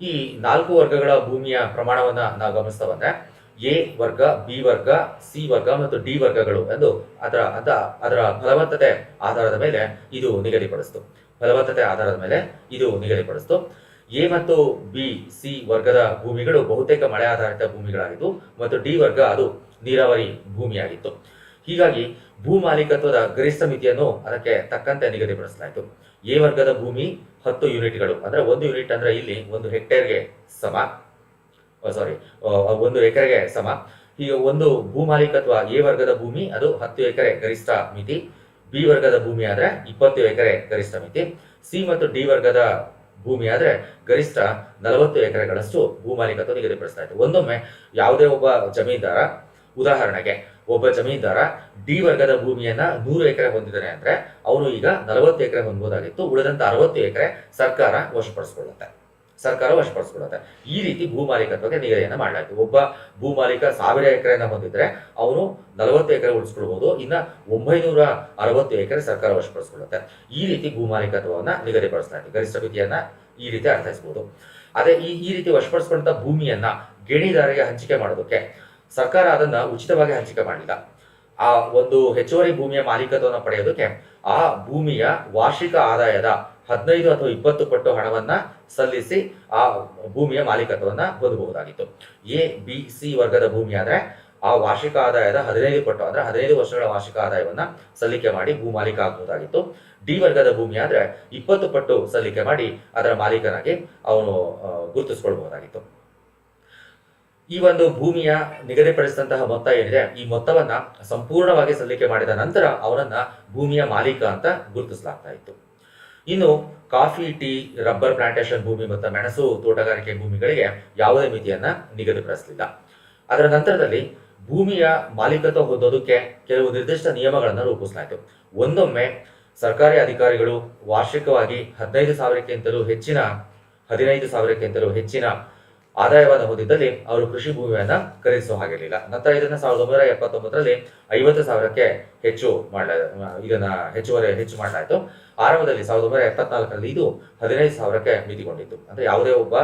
[SPEAKER 1] ಈ ನಾಲ್ಕು ವರ್ಗಗಳ ಭೂಮಿಯ ಪ್ರಮಾಣವನ್ನು ನಾವು ಗಮನಿಸ್ತಾ ಬಂದ್ರೆ ಎ ವರ್ಗ, ಬಿ ವರ್ಗ, ಸಿ ವರ್ಗ ಮತ್ತು ಡಿ ವರ್ಗಗಳು ಎಂದು ಅದರ ಅಂತ ಅದರ ಫಲವತ್ತತೆ ಆಧಾರದ ಮೇಲೆ ಇದು ನಿಗದಿಪಡಿಸ್ತು. ಫಲವತ್ತತೆ ಆಧಾರದ ಮೇಲೆ ಇದು ನಿಗದಿಪಡಿಸ್ತು. ಎ ಮತ್ತು ಬಿ, ಸಿ ವರ್ಗದ ಭೂಮಿಗಳು ಬಹುತೇಕ ಮಳೆ ಆಧಾರಿತ ಭೂಮಿಗಳಾಗಿದ್ದು ಮತ್ತು ಡಿ ವರ್ಗ ಅದು ನೀರಾವರಿ ಭೂಮಿಯಾಗಿತ್ತು. ಹೀಗಾಗಿ ಭೂ ಮಾಲೀಕತ್ವದ ಗರಿಷ್ಠ ಮಿತಿಯನ್ನು ಅದಕ್ಕೆ ತಕ್ಕಂತೆ ನಿಗದಿಪಡಿಸಲಾಯಿತು. ಎ ವರ್ಗದ ಭೂಮಿ ಹತ್ತು ಯೂನಿಟ್ಗಳು. ಅಂದ್ರೆ ಒಂದು ಯೂನಿಟ್ ಅಂದ್ರೆ ಇಲ್ಲಿ ಒಂದು ಹೆಕ್ಟೇರ್ಗೆ ಸಮ. ಸಾರಿ. ಒಂದು ಎಕರೆಗೆ ಸಮ. ಈಗ ಒಂದು ಭೂ ಮಾಲೀಕತ್ವ ಎ ವರ್ಗದ ಭೂಮಿ, ಅದು ಹತ್ತು ಎಕರೆ ಗರಿಷ್ಠ ಮಿತಿ. ಬಿ ವರ್ಗದ ಭೂಮಿ ಆದ್ರೆ ಇಪ್ಪತ್ತು ಎಕರೆ ಗರಿಷ್ಠ ಮಿತಿ. ಸಿ ಮತ್ತು ಡಿ ವರ್ಗದ ಭೂಮಿ ಆದ್ರೆ ಗರಿಷ್ಠ ನಲವತ್ತು ಎಕರೆಗಳಷ್ಟು ಭೂ ಮಾಲೀಕತ್ವ ನಿಗದಿಪಡಿಸ್ತಾ ಇತ್ತು ಒಂದೊಮ್ಮೆ ಯಾವುದೇ ಒಬ್ಬ ಜಮೀನ್ದಾರ, ಉದಾಹರಣೆಗೆ ಒಬ್ಬ ಜಮೀನ್ದಾರ ಡಿ ವರ್ಗದ ಭೂಮಿಯನ್ನ ನೂರು ಎಕರೆ ಹೊಂದಿದ್ದಾನೆ ಅಂದ್ರೆ ಅವನು ಈಗ ನಲವತ್ತು ಎಕರೆ ಹೊಂದಬಹುದಾಗಿತ್ತು ಉಳಿದಂತ ಅರವತ್ತು ಎಕರೆ ಸರ್ಕಾರ ವಶಪಡಿಸಿಕೊಳ್ಳುತ್ತೆ. ಸರ್ಕಾರ ವಶಪಡಿಸಿಕೊಳ್ಳುತ್ತೆ. ಈ ರೀತಿ ಭೂ ಮಾಲೀಕತ್ವಕ್ಕೆ ನಿಗದಿಯನ್ನು ಮಾಡಲಾಯಿತು. ಒಬ್ಬ ಭೂ ಮಾಲೀಕ ಸಾವಿರ ಎಕರೆನ ಹೊಂದಿದ್ರೆ ಅವನು ನಲವತ್ತು ಎಕರೆ ಉಳಿಸ್ಕೊಳ್ಬಹುದು ಇನ್ನ ಒಂಬೈನೂರ ಅರವತ್ತು ಎಕರೆ ಸರ್ಕಾರ ವಶಪಡಿಸ್ಕೊಳ್ಳುತ್ತೆ. ಈ ರೀತಿ ಭೂ ಮಾಲೀಕತ್ವವನ್ನ ನಿಗದಿಪಡಿಸಲಾಯಿತು ಗರಿಷ್ಠ ಮಿತಿಯನ್ನ ಈ ರೀತಿ ಅರ್ಥೈಸಬಹುದು ಅದೇ ಈ ಈ ರೀತಿ ವಶಪಡಿಸಿಕೊಂಡಂತ ಭೂಮಿಯನ್ನ ಗಿಣಿದಾರರಿಗೆ ಹಂಚಿಕೆ ಮಾಡೋದಕ್ಕೆ ಸರ್ಕಾರ ಅದನ್ನ ಉಚಿತವಾಗಿ ಹಂಚಿಕೆ ಮಾಡಲಿಲ್ಲ. ಆ ಒಂದು ಹೆಚ್ಚುವರಿ ಭೂಮಿಯ ಮಾಲೀಕತ್ವವನ್ನು ಪಡೆಯೋದಕ್ಕೆ ಆ ಭೂಮಿಯ ವಾರ್ಷಿಕ ಆದಾಯದ ಹದಿನೈದು ಅಥವಾ ಇಪ್ಪತ್ತು ಪಟ್ಟು ಹಣವನ್ನ ಸಲ್ಲಿಸಿ ಆ ಭೂಮಿಯ ಮಾಲೀಕತ್ವವನ್ನ ಹೊಂದಬಹುದಾಗಿತ್ತು. ಎ, ಬಿ, ಸಿ ವರ್ಗದ ಭೂಮಿ ಆದ್ರೆ ಆ ವಾರ್ಷಿಕ ಆದಾಯದ ಹದಿನೈದು ಪಟ್ಟು ಅಂದ್ರೆ ಹದಿನೈದು ವರ್ಷಗಳ ವಾರ್ಷಿಕ ಆದಾಯವನ್ನ ಸಲ್ಲಿಕೆ ಮಾಡಿ ಭೂ ಮಾಲೀಕ ಆಗಬಹುದಾಗಿತ್ತು. ಡಿ ವರ್ಗದ ಭೂಮಿ ಆದ್ರೆ ಇಪ್ಪತ್ತು ಪಟ್ಟು ಸಲ್ಲಿಕೆ ಮಾಡಿ ಅದರ ಮಾಲೀಕನಾಗಿ ಅವನು ಗುರುತಿಸ್ಕೊಳ್ಬಹುದಾಗಿತ್ತು. ಈ ಒಂದು ಭೂಮಿಯ ನಿಗದಿಪಡಿಸಿದಂತಹ ಮೊತ್ತ ಏನಿದೆ, ಈ ಮೊತ್ತವನ್ನ ಸಂಪೂರ್ಣವಾಗಿ ಸಲ್ಲಿಕೆ ಮಾಡಿದ ನಂತರ ಅವರನ್ನ ಭೂಮಿಯ ಮಾಲೀಕ ಅಂತ ಗುರುತಿಸಲಾಗ್ತಾ ಇತ್ತು. ಇನ್ನು ಕಾಫಿ, ಟೀ, ರಬ್ಬರ್ ಪ್ಲಾಂಟೇಶನ್ ಭೂಮಿ ಮತ್ತು ಮೆಣಸು ತೋಟಗಾರಿಕೆ ಭೂಮಿಗಳಿಗೆ ಯಾವುದೇ ಮಿತಿಯನ್ನ ನಿಗದಿಪಡಿಸಲಿಲ್ಲ. ಅದರ ನಂತರದಲ್ಲಿ ಭೂಮಿಯ ಮಾಲೀಕತ್ವ ಹೊಂದೋದಕ್ಕೆ ಕೆಲವು ನಿರ್ದಿಷ್ಟ ನಿಯಮಗಳನ್ನು ರೂಪಿಸಲಾಯಿತು. ಒಂದೊಮ್ಮೆ ಸರ್ಕಾರಿ ಅಧಿಕಾರಿಗಳು ವಾರ್ಷಿಕವಾಗಿ ಹದಿನೈದು ಸಾವಿರಕ್ಕಿಂತಲೂ ಹೆಚ್ಚಿನ, ಹದಿನೈದು ಸಾವಿರಕ್ಕಿಂತಲೂ ಹೆಚ್ಚಿನ ಆದಾಯವನ್ನು ಹೊಂದಿದ್ದಲ್ಲಿ ಅವರು ಕೃಷಿ ಭೂಮಿಯನ್ನ ಖರೀದಿಸುವ ಹಾಗಿರಲಿಲ್ಲ. ನಂತರ ಇದನ್ನ ಸಾವಿರದ ಒಂಬೈನೂರ ಎಪ್ಪತ್ತೊಂಬತ್ತರಲ್ಲಿ ಐವತ್ತು ಸಾವಿರಕ್ಕೆ ಹೆಚ್ಚು ಮಾಡ ಇದನ್ನ ಹೆಚ್ಚುವರಿ, ಹೆಚ್ಚು ಮಾಡಲಾಯಿತು. ಆರಂಭದಲ್ಲಿ ಸಾವಿರದ ಒಂಬೈನೂರ ಎಪ್ಪತ್ನಾಲ್ಕರಲ್ಲಿ ಇದು ಹದಿನೈದು ಸಾವಿರಕ್ಕೆ ಮಿತಿಗೊಂಡಿತ್ತು. ಅಂದ್ರೆ ಯಾವುದೇ ಒಬ್ಬ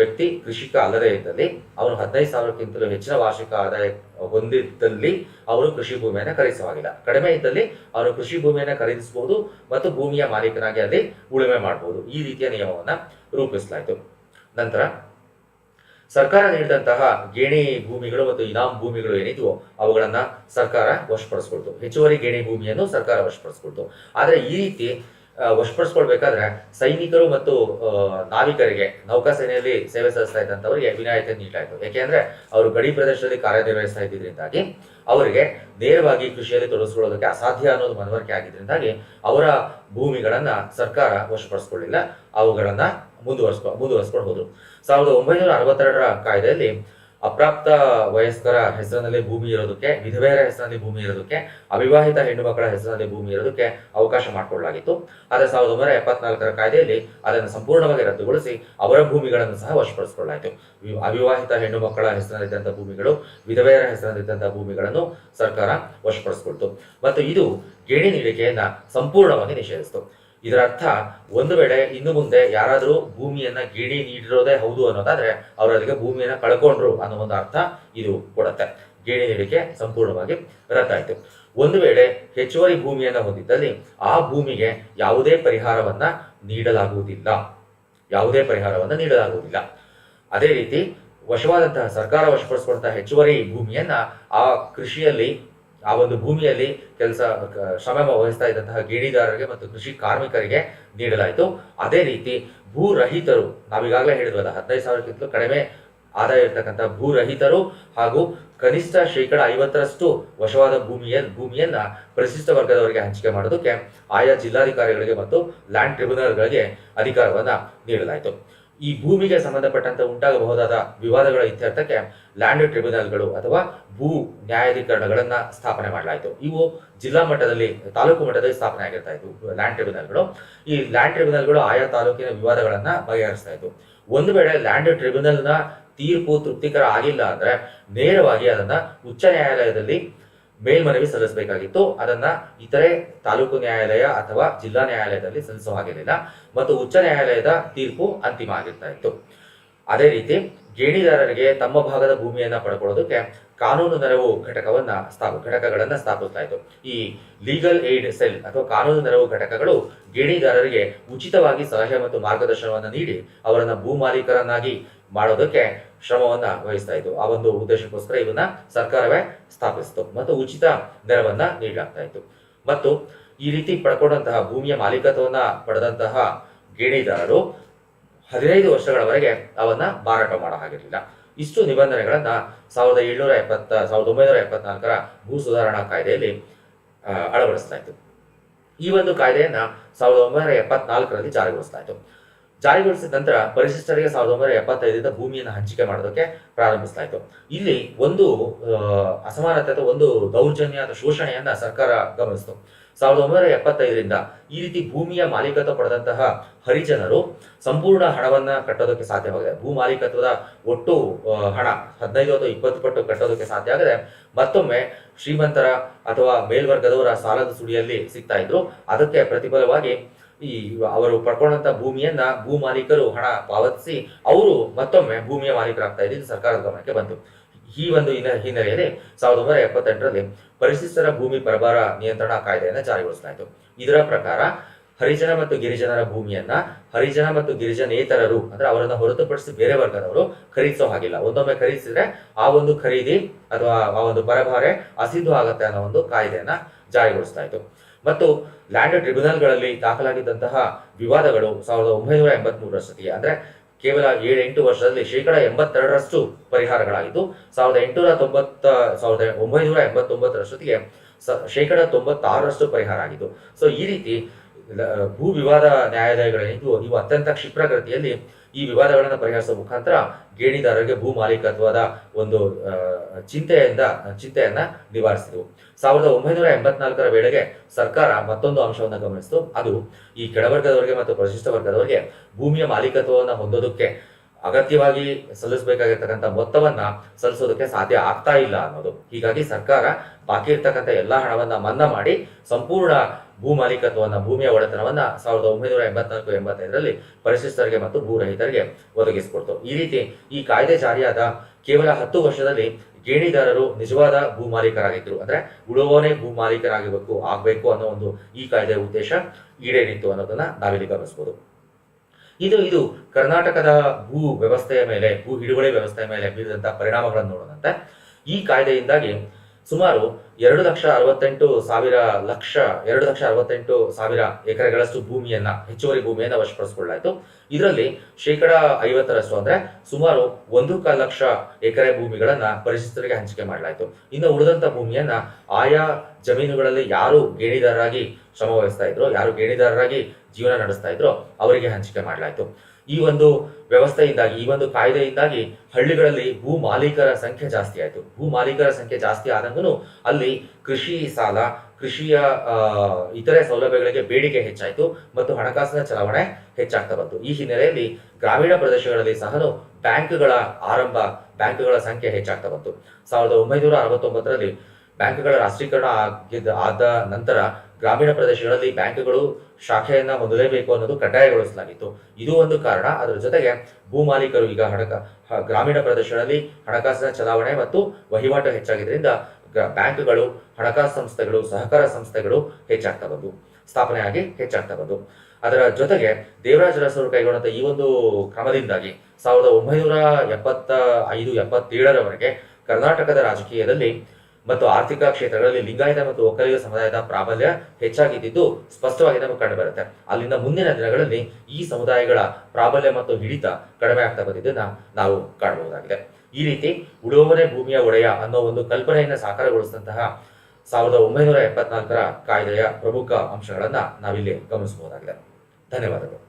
[SPEAKER 1] ವ್ಯಕ್ತಿ ಕೃಷಿಕ ಅಲ್ಲದೇ ಇದ್ದಲ್ಲಿ ಅವನು ಹದಿನೈದು ಸಾವಿರಕ್ಕಿಂತಲೂ ಹೆಚ್ಚಿನ ವಾರ್ಷಿಕ ಆದಾಯ ಹೊಂದಿದ್ದಲ್ಲಿ ಅವರು ಕೃಷಿ ಭೂಮಿಯನ್ನ ಖರೀದಿಸುವಾಗಿಲ್ಲ ಕಡಿಮೆ ಇದ್ದಲ್ಲಿ ಅವರು ಕೃಷಿ ಭೂಮಿಯನ್ನು ಖರೀದಿಸಬಹುದು ಮತ್ತು ಭೂಮಿಯ ಮಾಲೀಕನಾಗಿ ಅಲ್ಲಿ ಉಳುಮೆ ಮಾಡಬಹುದು. ಈ ರೀತಿಯ ನಿಯಮವನ್ನು ರೂಪಿಸಲಾಯಿತು. ನಂತರ ಸರ್ಕಾರ ನೀಡಿದಂತಹ ಗೇಣಿ ಭೂಮಿಗಳು ಮತ್ತು ಇನಾಮ್ ಭೂಮಿಗಳು ಏನಿದ್ವು ಅವುಗಳನ್ನ ಸರ್ಕಾರ ವಶಪಡಿಸ್ಕೊಳ್ತು ಹೆಚ್ಚುವರಿ ಗೇಣಿ ಭೂಮಿಯನ್ನು ಸರ್ಕಾರ ವಶಪಡಿಸ್ಕೊಳ್ತು ಆದರೆ ಈ ರೀತಿ ವಶಪಡಿಸ್ಕೊಳ್ಬೇಕಾದ್ರೆ ಸೈನಿಕರು ಮತ್ತು ನಾವಿಕರಿಗೆ, ನೌಕಾಸೇನೆಯಲ್ಲಿ ಸೇವೆ ಸಲ್ಲಿಸ್ತಾ ಇದ್ದಂಥವರಿಗೆ ವಿನಾಯಿತಿ ನೀಡಲಾಯಿತು. ಯಾಕೆಂದ್ರೆ ಅವರು ಗಡಿ ಪ್ರದೇಶದಲ್ಲಿ ಕಾರ್ಯನಿರ್ವಹಿಸ್ತಾ ಇದ್ದಿದ್ರಿಂದಾಗಿ ಅವರಿಗೆ ನೇರವಾಗಿ ಕೃಷಿಯಲ್ಲಿ ತೊಡಗಿಸ್ಕೊಳ್ಳೋದಕ್ಕೆ ಅಸಾಧ್ಯ ಅನ್ನೋದು ಮನವರಿಕೆ ಆಗಿದ್ದರಿಂದಾಗಿ ಅವರ ಭೂಮಿಗಳನ್ನು ಸರ್ಕಾರ ವಶಪಡಿಸ್ಕೊಳ್ಳಿಲ್ಲ. ಅವುಗಳನ್ನ ಮುಂದುವರ್ಸ್ಕೊ ಮುಂದುವರ್ಸ್ಕೊಂಡು ಹೋದ್ರು ಸಾವಿರದ ಒಂಬೈನೂರ ಅರವತ್ತೆರಡರ ಕಾಯ್ದೆಯಲ್ಲಿ ಅಪ್ರಾಪ್ತ ವಯಸ್ಕರ ಹೆಸರಿನಲ್ಲಿ ಭೂಮಿ ಇರೋದಕ್ಕೆ, ವಿಧವೆಯರ ಹೆಸರಿನಲ್ಲಿ ಭೂಮಿ ಇರೋದಕ್ಕೆ, ಅವಿವಾಹಿತ ಹೆಣ್ಣು ಮಕ್ಕಳ ಹೆಸರಿನಲ್ಲಿ ಭೂಮಿ ಇರೋದಕ್ಕೆ ಅವಕಾಶ ಮಾಡಿಕೊಳ್ಳಲಾಗಿತ್ತು. ಆದರೆ ಸಾವಿರದ ಒಂಬೈನೂರ ಎಪ್ಪತ್ನಾಲ್ಕರ ಕಾಯ್ದೆಯಲ್ಲಿ ಅದನ್ನು ಸಂಪೂರ್ಣವಾಗಿ ರದ್ದುಗೊಳಿಸಿ ಅವರ ಭೂಮಿಗಳನ್ನು ಸಹ ವಶಪಡಿಸಿಕೊಳ್ಳಲಾಯಿತು. ಅವಿವಾಹಿತ ಹೆಣ್ಣು ಮಕ್ಕಳ ಹೆಸರಿನಲ್ಲಿದ್ದಂಥ ಭೂಮಿಗಳು, ವಿಧವೆಯರ ಹೆಸರಿನಲ್ಲಿದ್ದಂಥ ಭೂಮಿಗಳನ್ನು ಸರ್ಕಾರ ವಶಪಡಿಸಿಕೊಳ್ತು ಮತ್ತು ಇದು ಗೇಣಿ ನೀಡಿಕೆಯನ್ನು ಸಂಪೂರ್ಣವಾಗಿ ನಿಷೇಧಿಸಿತು. ಇದರ ಅರ್ಥ ಒಂದು ವೇಳೆ ಇನ್ನು ಮುಂದೆ ಯಾರಾದರೂ ಭೂಮಿಯನ್ನ ಗೇಣಿ ನೀಡಿರೋದೇ ಹೌದು ಅನ್ನೋದಾದ್ರೆ ಅವರು ಅದಕ್ಕೆ ಭೂಮಿಯನ್ನ ಕಳ್ಕೊಂಡ್ರು ಅನ್ನೋ ಒಂದು ಅರ್ಥ ಇದು ಕೊಡುತ್ತೆ. ಗೇಣಿ ನೀಡಿಕೆ ಸಂಪೂರ್ಣವಾಗಿ ರದ್ದಾಯಿತು. ಒಂದು ವೇಳೆ ಹೆಚ್ಚುವರಿ ಭೂಮಿಯನ್ನ ಹೊಂದಿದ್ದಲ್ಲಿ ಆ ಭೂಮಿಗೆ ಯಾವುದೇ ಪರಿಹಾರವನ್ನ ನೀಡಲಾಗುವುದಿಲ್ಲ. ಯಾವುದೇ ಪರಿಹಾರವನ್ನ ನೀಡಲಾಗುವುದಿಲ್ಲ. ಅದೇ ರೀತಿ ವಶವಾದಂತಹ ಸರ್ಕಾರ ವಶಪಡಿಸಿಕೊಂಡಂತಹ ಹೆಚ್ಚುವರಿ ಭೂಮಿಯನ್ನ ಆ ಕೃಷಿಯಲ್ಲಿ ಆ ಒಂದು ಭೂಮಿಯಲ್ಲಿ ಕೆಲಸ, ಶ್ರಮ ವಹಿಸ್ತಾ ಇದ್ದಂತಹ ಗೇಣಿದಾರರಿಗೆ ಮತ್ತು ಕೃಷಿ ಕಾರ್ಮಿಕರಿಗೆ ನೀಡಲಾಯಿತು. ಅದೇ ರೀತಿ ಭೂರಹಿತರು ನಾವೀಗಾಗಲೇ ಹೇಳಿದ್ವಲ್ಲ, ಹದಿನೈದು ಸಾವಿರಕ್ಕಿಂತಲೂ ಕಡಿಮೆ ಆದಾಯ ಇರ್ತಕ್ಕಂಥ ಭೂರಹಿತರು ಹಾಗೂ ಕನಿಷ್ಠ ಶೇಕಡ ಐವತ್ತರಷ್ಟು ವಶವಾದ ಭೂಮಿಯ ಭೂಮಿಯನ್ನ ಪರಿಶಿಷ್ಟ ವರ್ಗದವರಿಗೆ ಹಂಚಿಕೆ ಮಾಡೋದಕ್ಕೆ ಆಯಾ ಜಿಲ್ಲಾಧಿಕಾರಿಗಳಿಗೆ ಮತ್ತು ಲ್ಯಾಂಡ್ ಟ್ರಿಬ್ಯುನಲ್ಗಳಿಗೆ ಅಧಿಕಾರವನ್ನ ನೀಡಲಾಯಿತು. ಈ ಭೂಮಿಗೆ ಸಂಬಂಧಪಟ್ಟಂತೆ ಉಂಟಾಗಬಹುದಾದ ವಿವಾದಗಳ ಇತ್ಯರ್ಥಕ್ಕೆ ಲ್ಯಾಂಡ್ ಟ್ರಿಬ್ಯುನಲ್ಗಳು ಅಥವಾ ಭೂ ನ್ಯಾಯಾಧಿಕರಣಗಳನ್ನ ಸ್ಥಾಪನೆ ಮಾಡಲಾಯಿತು. ಇವು ಜಿಲ್ಲಾ ಮಟ್ಟದಲ್ಲಿ, ತಾಲೂಕು ಮಟ್ಟದಲ್ಲಿ ಸ್ಥಾಪನೆ ಆಗಿರ್ತಾ ಇದ್ವು, ಲ್ಯಾಂಡ್ ಟ್ರಿಬ್ಯುನಲ್ಗಳು. ಈ ಲ್ಯಾಂಡ್ ಟ್ರಿಬ್ಯುನಲ್ಗಳು ಆಯಾ ತಾಲೂಕಿನ ವಿವಾದಗಳನ್ನ ಬಗೆಹರಿಸ್ತಾ ಇತ್ತು ಒಂದು ವೇಳೆ ಲ್ಯಾಂಡ್ ಟ್ರಿಬ್ಯುನಲ್ನ ತೀರ್ಪು ತೃಪ್ತಿಕರ ಆಗಿಲ್ಲ ಅಂದ್ರೆ ನೇರವಾಗಿ ಅದನ್ನ ಉಚ್ಚ ನ್ಯಾಯಾಲಯದಲ್ಲಿ ಮೇಲ್ಮನವಿ ಸಲ್ಲಿಸಬೇಕಾಗಿತ್ತು. ಅದನ್ನ ಇತರೆ ತಾಲೂಕು ನ್ಯಾಯಾಲಯ ಅಥವಾ ಜಿಲ್ಲಾ ನ್ಯಾಯಾಲಯದಲ್ಲಿ ಸಲ್ಲಿಸುವಾಗಿರಲಿಲ್ಲ ಮತ್ತು ಉಚ್ಚ ನ್ಯಾಯಾಲಯದ ತೀರ್ಪು ಅಂತಿಮ ಆಗಿರ್ತಾ ಇತ್ತು ಅದೇ ರೀತಿ ಗೇಣಿದಾರರಿಗೆ ತಮ್ಮ ಭಾಗದ ಭೂಮಿಯನ್ನ ಪಡ್ಕೊಳ್ಳೋದಕ್ಕೆ ಕಾನೂನು ನೆರವು ಘಟಕವನ್ನ ಸ್ಥಾಪ, ಘಟಕಗಳನ್ನ ಸ್ಥಾಪಿಸ್ತಾ ಇತ್ತು ಈ ಲೀಗಲ್ ಏಡ್ ಸೆಲ್ ಅಥವಾ ಕಾನೂನು ನೆರವು ಘಟಕಗಳು ಗೇಣಿದಾರರಿಗೆ ಉಚಿತವಾಗಿ ಸಲಹೆ ಮತ್ತು ಮಾರ್ಗದರ್ಶನವನ್ನು ನೀಡಿ ಅವರನ್ನ ಭೂ ಮಾಲೀಕರನ್ನಾಗಿ ಮಾಡೋದಕ್ಕೆ ಶ್ರಮವನ್ನ ವಹಿಸ್ತಾ ಇತ್ತು ಆ ಒಂದು ಉದ್ದೇಶಕ್ಕೋಸ್ಕರ ಇವನ್ನ ಸರ್ಕಾರವೇ ಸ್ಥಾಪಿಸಿತು ಮತ್ತು ಉಚಿತ ನೆರವನ್ನ ನೀಡಲಾಗ್ತಾ ಇತ್ತು. ಮತ್ತು ಈ ರೀತಿ ಪಡ್ಕೊಂಡಂತಹ ಭೂಮಿಯ ಮಾಲೀಕತ್ವವನ್ನ ಪಡೆದಂತಹ ಗೇಣಿದಾರರು ಹದಿನೈದು ವರ್ಷಗಳವರೆಗೆ ಅವನ್ನ ಮಾರಾಟ ಮಾಡೋ ಹಾಗಿರಲಿಲ್ಲ. ಇಷ್ಟು ನಿಬಂಧನೆಗಳನ್ನ ಸಾವಿರದ ಏಳ್ನೂರ ಎಪ್ಪತ್ತ, ಸಾವಿರದ ಒಂಬೈನೂರ ಎಪ್ಪತ್ನಾಲ್ಕರ ಭೂ ಸುಧಾರಣಾ ಕಾಯ್ದೆಯಲ್ಲಿ ಅಳವಡಿಸ್ತಾ ಇತ್ತು. ಈ ಒಂದು ಕಾಯ್ದೆಯನ್ನ ಸಾವಿರದ ಒಂಬೈನೂರ ಎಪ್ಪತ್ನಾಲ್ಕರಲ್ಲಿ ಜಾರಿಗೊಳಿಸಲಾಯಿತು ಜಾರಿಗೊಳಿಸಿದ ನಂತರ ಪರಿಶಿಷ್ಟರಿಗೆ ಸಾವಿರದ ಒಂಬೈನೂರ ಎಪ್ಪತ್ತೈದರಿಂದ ಭೂಮಿಯನ್ನು ಹಂಚಿಕೆ ಮಾಡೋದಕ್ಕೆ ಪ್ರಾರಂಭಿಸಲಾಯಿತು. ಇಲ್ಲಿ ಒಂದು ಅಸಮಾನತೆ ಅಥವಾ ಒಂದು ದೌರ್ಜನ್ಯ ಅಥವಾ ಶೋಷಣೆಯನ್ನ ಸರ್ಕಾರ ಗಮನಿಸಿತು. ಸಾವಿರದ ಒಂಬೈನೂರ ಎಪ್ಪತ್ತೈದರಿಂದ ಈ ರೀತಿ ಭೂಮಿಯ ಮಾಲೀಕತ್ವ ಪಡೆದಂತಹ ಹರಿಜನರು ಸಂಪೂರ್ಣ ಹಣವನ್ನ ಕಟ್ಟೋದಕ್ಕೆ ಸಾಧ್ಯವಾಗಿದೆ. ಭೂ ಮಾಲೀಕತ್ವದ ಒಟ್ಟು ಹಣ ಹದಿನೈದು ಅಥವಾ ಇಪ್ಪತ್ತು ಪಟ್ಟು ಕಟ್ಟೋದಕ್ಕೆ ಸಾಧ್ಯ ಆಗದೆ. ಮತ್ತೊಮ್ಮೆ ಶ್ರೀಮಂತರ ಅಥವಾ ಮೇಲ್ವರ್ಗದವರ ಸಾಲದ ಸುಳಿಯಲ್ಲಿ ಸಿಗ್ತಾ ಇದ್ರು. ಅದಕ್ಕೆ ಪ್ರತಿಫಲವಾಗಿ ಈ ಅವರು ಪಡ್ಕೊಂಡಂತ ಭೂಮಿಯನ್ನ ಭೂ ಮಾಲೀಕರು ಹಣ ಪಾವತಿಸಿ ಅವರು ಮತ್ತೊಮ್ಮೆ ಭೂಮಿಯ ಮಾಲೀಕರಾಗ್ತಾ ಇದ್ದು ಸರ್ಕಾರದ ಗಮನಕ್ಕೆ ಬಂತು. ಈ ಒಂದು ಹಿನ್ನೆ- ಹಿನ್ನೆಲೆಯಲ್ಲಿ ಸಾವಿರದ ಒಂಬೈನೂರ ಎಪ್ಪತ್ತೆಂಟರಲ್ಲಿ ಪರಿಶಿಷ್ಟರ ಭೂಮಿ ಪರಭಾರ ನಿಯಂತ್ರಣ ಕಾಯ್ದೆಯನ್ನು ಜಾರಿಗೊಳಿಸಲಾಯಿತು ಇದರ ಪ್ರಕಾರ ಹರಿಜನ ಮತ್ತು ಗಿರಿಜನರ ಭೂಮಿಯನ್ನ ಹರಿಜನ ಮತ್ತು ಗಿರಿಜನೇತರರು ಅಂದ್ರೆ ಅವರನ್ನು ಹೊರತುಪಡಿಸಿ ಬೇರೆ ವರ್ಗದವರು ಖರೀದಿಸೋ ಹಾಗಿಲ್ಲ. ಒಂದೊಮ್ಮೆ ಖರೀದಿಸಿದ್ರೆ ಆ ಒಂದು ಖರೀದಿ ಅಥವಾ ಆ ಒಂದು ಪರಭಾರೆ ಅಸಿದ್ಧ ಆಗತ್ತೆ ಅನ್ನೋ ಒಂದು ಕಾಯ್ದೆಯನ್ನ ಜಾರಿಗೊಳಿಸಲಾಯಿತು ಮತ್ತು ಲ್ಯಾಂಡ್ ಟ್ರಿಬ್ಯುನಲ್ಗಳಲ್ಲಿ ದಾಖಲಾಗಿದ್ದಂತಹ ವಿವಾದಗಳು ಸಾವಿರದ ಒಂಬೈನೂರ ಎಂಬತ್ ಮೂರರಷ್ಟೊತ್ತಿಗೆ ಅಂದ್ರೆ ಕೇವಲ ಏಳೆಂಟು ವರ್ಷದಲ್ಲಿ ಶೇಕಡ ಎಂಬತ್ತೆರಡರಷ್ಟು ಪರಿಹಾರಗಳಾಗಿದ್ದು, ಸಾವಿರದ ಎಂಟುನೂರ ತೊಂಬತ್ತ, ಸಾವಿರದ ಒಂಬೈನೂರ ಎಂಬತ್ತೊಂಬತ್ತರಷ್ಟೊತ್ತಿಗೆ ಶೇಕಡ ತೊಂಬತ್ತಾರರಷ್ಟು ಪರಿಹಾರ ಆಗಿದ್ದು. ಸೊ ಈ ರೀತಿ ಭೂ ವಿವಾದ ನ್ಯಾಯಾಲಯಗಳೇನಿದ್ದು ಇವು ಅತ್ಯಂತ ಕ್ಷಿಪ್ರಗತಿಯಲ್ಲಿ ಈ ವಿವಾದಗಳನ್ನು ಪರಿಹರಿಸುವ ಮುಖಾಂತರ ಗೇಣಿದಾರರಿಗೆ ಭೂ ಮಾಲೀಕತ್ವದ ಒಂದು ಚಿಂತೆಯಿಂದ, ಚಿಂತೆಯನ್ನ ನಿವಾರಿಸಿದವು. ಸಾವಿರದ ಒಂಬೈನೂರ ಎಂಬತ್ನಾಲ್ಕರ ವೇಳೆಗೆ ಸರ್ಕಾರ ಮತ್ತೊಂದು ಅಂಶವನ್ನು ಗಮನಿಸಿತು. ಅದು ಈ ಕೆಳವರ್ಗದವರಿಗೆ ಮತ್ತು ಪರಿಶಿಷ್ಟ ವರ್ಗದವರಿಗೆ ಭೂಮಿಯ ಮಾಲೀಕತ್ವವನ್ನು ಹೊಂದೋದಕ್ಕೆ ಅಗತ್ಯವಾಗಿ ಸಲ್ಲಿಸಬೇಕಾಗಿರ್ತಕ್ಕಂಥ ಮೊತ್ತವನ್ನ ಸಲ್ಲಿಸೋದಕ್ಕೆ ಸಾಧ್ಯ ಆಗ್ತಾ ಇಲ್ಲ ಅನ್ನೋದು. ಹೀಗಾಗಿ ಸರ್ಕಾರ ಬಾಕಿ ಇರ್ತಕ್ಕಂಥ ಎಲ್ಲಾ ಹಣವನ್ನ ಮನ್ನಾ ಮಾಡಿ ಸಂಪೂರ್ಣ ಭೂ ಮಾಲೀಕತ್ವವನ್ನ, ಭೂಮಿಯ ಒಡೆತನವನ್ನ ಸಾವಿರದ ಒಂಬೈನೂರ ಎಂಬತ್ನಾಲ್ಕು, ಎಂಬತ್ತೈದರಲ್ಲಿ ಪರಿಶಿಷ್ಟರಿಗೆ ಮತ್ತು ಭೂರಹಿತರಿಗೆ ಒದಗಿಸಿಕೊಡ್ತು. ಈ ರೀತಿ ಈ ಕಾಯ್ದೆ ಜಾರಿಯಾದ ಕೇವಲ ಹತ್ತು ವರ್ಷದಲ್ಲಿ ಗೇಣಿದಾರರು ನಿಜವಾದ ಭೂ ಮಾಲೀಕರಾಗಿದ್ದರು ಅಂದ್ರೆ ಉಳುವವನೇ ಭೂ ಮಾಲೀಕರಾಗಬೇಕು, ಆಗ್ಬೇಕು ಅನ್ನೋ ಒಂದು ಈ ಕಾಯ್ದೆಯ ಉದ್ದೇಶ ಈಡೇರಿತ್ತು ಅನ್ನೋದನ್ನ ನಾವಿಲ್ಲಿ ಗಮನಿಸಬಹುದು ಇದು ಇದು ಕರ್ನಾಟಕದ ಭೂ ವ್ಯವಸ್ಥೆಯ ಮೇಲೆ, ಭೂ ಹಿಡುವಳಿ ವ್ಯವಸ್ಥೆಯ ಮೇಲೆ ಬೀರಿದಂತಹ ಪರಿಣಾಮಗಳನ್ನು ನೋಡೋಣಂತೆ ಈ ಕಾಯ್ದೆಯಿಂದಾಗಿ ಸುಮಾರು ಎರಡು ಲಕ್ಷ ಅರವತ್ತೆಂಟು ಸಾವಿರ ಲಕ್ಷ, ಎರಡು ಲಕ್ಷ ಅರವತ್ತೆಂಟು ಸಾವಿರ ಎಕರೆಗಳಷ್ಟು ಭೂಮಿಯನ್ನ, ಹೆಚ್ಚುವರಿ ಭೂಮಿಯನ್ನ ವಶಪಡಿಸಿಕೊಳ್ಳಾಯಿತು ಇದರಲ್ಲಿ ಶೇಕಡ ಐವತ್ತರಷ್ಟು ಅಂದ್ರೆ ಸುಮಾರು ಒಂದು ಕಾಲ ಲಕ್ಷ ಎಕರೆ ಭೂಮಿಗಳನ್ನ ಪರಿಶಿಷ್ಟರಿಗೆ ಹಂಚಿಕೆ ಮಾಡಲಾಯಿತು. ಇನ್ನು ಉಳಿದಂತ ಭೂಮಿಯನ್ನ ಆಯಾ ಜಮೀನುಗಳಲ್ಲಿ ಯಾರು ಗೇಣಿದಾರರಾಗಿ ಶ್ರಮ ವಹಿಸ್ತಾ ಇದ್ರು, ಯಾರು ಗೇಣಿದಾರರಾಗಿ ಜೀವನ ನಡೆಸ್ತಾ ಇದ್ರು, ಅವರಿಗೆ ಹಂಚಿಕೆ ಮಾಡಲಾಯಿತು. ಈ ಒಂದು ವ್ಯವಸ್ಥೆಯಿಂದಾಗಿ, ಈ ಒಂದು ಕಾಯ್ದೆಯಿಂದಾಗಿ ಹಳ್ಳಿಗಳಲ್ಲಿ ಭೂ ಮಾಲೀಕರ ಸಂಖ್ಯೆ ಜಾಸ್ತಿ ಆಯಿತು. ಭೂ ಮಾಲೀಕರ ಸಂಖ್ಯೆ ಜಾಸ್ತಿ ಆದಂಗೂ ಅಲ್ಲಿ ಕೃಷಿ ಸಾಲ, ಕೃಷಿಯ ಇತರೆ ಸೌಲಭ್ಯಗಳಿಗೆ ಬೇಡಿಕೆ ಹೆಚ್ಚಾಯಿತು ಮತ್ತು ಹಣಕಾಸಿನ ಚಲಾವಣೆ ಹೆಚ್ಚಾಗ್ತಾ ಬಂತು. ಈ ಹಿನ್ನೆಲೆಯಲ್ಲಿ ಗ್ರಾಮೀಣ ಪ್ರದೇಶಗಳಲ್ಲಿ ಸಹ ಬ್ಯಾಂಕ್ಗಳ ಆರಂಭ, ಬ್ಯಾಂಕ್ಗಳ ಸಂಖ್ಯೆ ಹೆಚ್ಚಾಗ್ತಾ ಬಂತು. ಸಾವಿರದ ಒಂಬೈನೂರ ಅರವತ್ತೊಂಬತ್ತರಲ್ಲಿ ಬ್ಯಾಂಕ್ಗಳ ರಾಷ್ಟ್ರೀಕರಣ ಆಗಿದ್ದ, ಆದ ನಂತರ ಗ್ರಾಮೀಣ ಪ್ರದೇಶಗಳಲ್ಲಿ ಬ್ಯಾಂಕ್ಗಳು ಶಾಖೆಯನ್ನು ಹೊಂದಲೇಬೇಕು ಅನ್ನೋದು ಕಡ್ಡಾಯಗೊಳಿಸಲಾಗಿತ್ತು. ಇದು ಒಂದು ಕಾರಣ. ಅದರ ಜೊತೆಗೆ ಭೂ ಮಾಲೀಕರು ಈಗ ಹಣಕ ಗ್ರಾಮೀಣ ಪ್ರದೇಶಗಳಲ್ಲಿ ಹಣಕಾಸಿನ ಚಲಾವಣೆ ಮತ್ತು ವಹಿವಾಟು ಹೆಚ್ಚಾಗಿದ್ದರಿಂದ ಬ್ಯಾಂಕ್ಗಳು, ಹಣಕಾಸು ಸಂಸ್ಥೆಗಳು, ಸಹಕಾರ ಸಂಸ್ಥೆಗಳು ಹೆಚ್ಚಾಗ್ತಾ ಬಂದವು ಸ್ಥಾಪನೆಯಾಗಿ ಹೆಚ್ಚಾಗ್ತಾ ಬಂದವು ಅದರ ಜೊತೆಗೆ ದೇವರಾಜ ಅರಸರು ಕೈಗೊಂಡಂತ ಈ ಒಂದು ಕ್ರಮದಿಂದಾಗಿ ಸಾವಿರದ ಒಂಬೈನೂರ ಎಪ್ಪತ್ತ ಐದು, ಎಪ್ಪತ್ತೇಳರವರೆಗೆ ಕರ್ನಾಟಕದ ರಾಜಕೀಯದಲ್ಲಿ ಮತ್ತು ಆರ್ಥಿಕ ಕ್ಷೇತ್ರಗಳಲ್ಲಿ ಲಿಂಗಾಯತ ಮತ್ತು ಒಕ್ಕಲಿಗ ಸಮುದಾಯದ ಪ್ರಾಬಲ್ಯ ಹೆಚ್ಚಾಗಿದ್ದು ಸ್ಪಷ್ಟವಾಗಿ ನಮಗೆ ಕಂಡು ಬರುತ್ತೆ. ಅಲ್ಲಿಂದ ಮುಂದಿನ ದಿನಗಳಲ್ಲಿ ಈ ಸಮುದಾಯಗಳ ಪ್ರಾಬಲ್ಯ ಮತ್ತು ಹಿಡಿತ ಕಡಿಮೆ ಆಗ್ತಾ ಬಂದಿದ್ದನ್ನ ನಾವು ಕಾಣಬಹುದಾಗಿದೆ. ಈ ರೀತಿ ಉಳುವರೆ ಭೂಮಿಯ ಒಡೆಯ ಅನ್ನೋ ಒಂದು ಕಲ್ಪನೆಯನ್ನು ಸಾಕಾರಗೊಳಿಸಿದಂತಹ ಸಾವಿರದ ಒಂಬೈನೂರ ಎಪ್ಪತ್ನಾಲ್ಕರ ಕಾಯ್ದೆಯ ಪ್ರಮುಖ ಅಂಶಗಳನ್ನ ನಾವಿಲ್ಲಿ ಗಮನಿಸಬಹುದಾಗಿದೆ. ಧನ್ಯವಾದಗಳು.